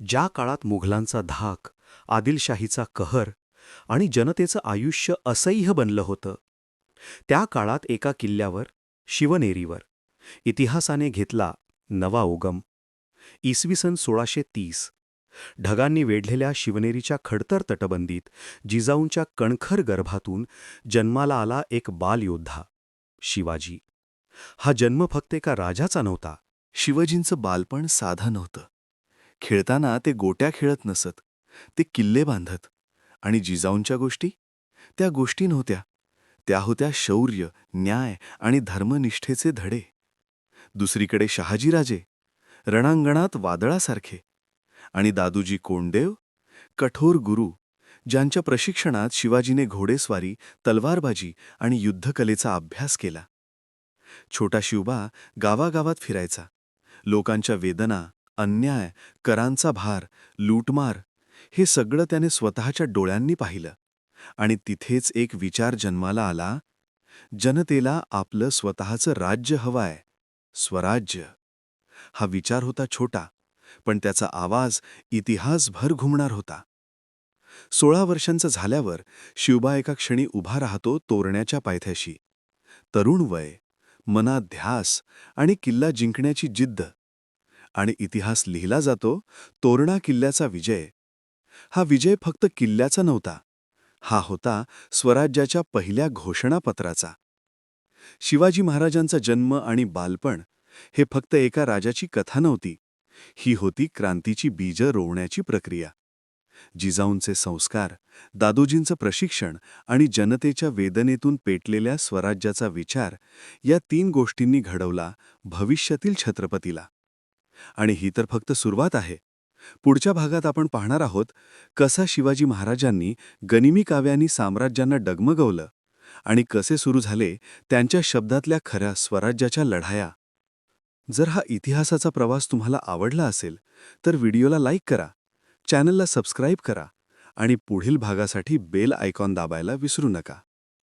ज्या काळात मुघलांचा धाक आदिलशाहीचा कहर आणि जनतेचं आयुष्य असह्य बनलं होतं त्या काळात एका किल्ल्यावर शिवनेरीवर इतिहासाने घेतला नवा उगम. इसवी सन सोळाशे तीस ढगांनी वेढलेल्या शिवनेरीच्या खडतर तटबंदीत जिजाऊंच्या कणखर गर्भातून जन्माला आला एक बालयोद्धा शिवाजी. हा जन्म फक्त एका राजाचा नव्हता शिवाजींचं बालपण साधं नव्हतं. खेळताना ते गोट्या खेळत नसत. ते किल्ले बांधत. आणि जिजाऊंच्या गोष्टी? त्या गोष्टी नव्हत्या. त्या होत्या शौर्य न्याय आणि धर्मनिष्ठेचे धडे. दुसरीकडे शहाजीराजे रणांगणात वादळासारखे. आणि दादूजी कोंडदेव कठोर गुरु ज्यांच्या प्रशिक्षणात शिवाजीने घोडेस्वारी तलवारबाजी आणि युद्धकलेचा अभ्यास केला. छोटा शिवबा गावागावात फिरायचा. लोकांच्या वेदना अन्याय करांचा भार लूटमार हे सगळं त्याने स्वतःच्या डोळ्यांनी पाहिलं. आणि तिथेच एक विचार जन्माला आला जनतेला आपलं स्वतःचं राज्य हवंय स्वराज्य. हा विचार होता छोटा पण त्याचा आवाज इतिहासभर घुमणार होता. सोळा वर्षांचं झाल्यावर शिवबा एका क्षणी उभा राहतो तोरण्याच्या पायथ्याशी. तरुण वय मनात ध्यास आणि किल्ला जिंकण्याची जिद्द. आणि इतिहास लिहिला जातो तोरणा किल्ल्याचा विजय. हा विजय फक्त किल्ल्याचा नव्हता. हा होता स्वराज्याच्या पहिल्या घोषणापत्राचा. शिवाजी महाराजांचा जन्म आणि बालपण हे फक्त एका राजाची कथा नव्हती. ही होती क्रांतीची बीज रोवण्याची प्रक्रिया. जिजाऊंचे संस्कार दादोजींचं प्रशिक्षण आणि जनतेच्या वेदनेतून पेटलेल्या स्वराज्याचा विचार या तीन गोष्टींनी घडवला भविष्यातील छत्रपतीला. आणि ही तर फक्त सुरुवात आहे. पुढच्या भागात आपण पाहणार आहोत कसा शिवाजी महाराजांनी गनिमी काव्यांनी साम्राज्यांना डगमगवलं आणि कसे सुरू झाले त्यांच्या शब्दातल्या खऱ्या स्वराज्याच्या लढाया. जर हा इतिहासाचा प्रवास तुम्हाला आवडला असेल तर व्हिडिओला लाईक करा चॅनलला सबस्क्राईब करा आणि पुढील भागासाठी बेल आयकॉन दाबायला विसरू नका.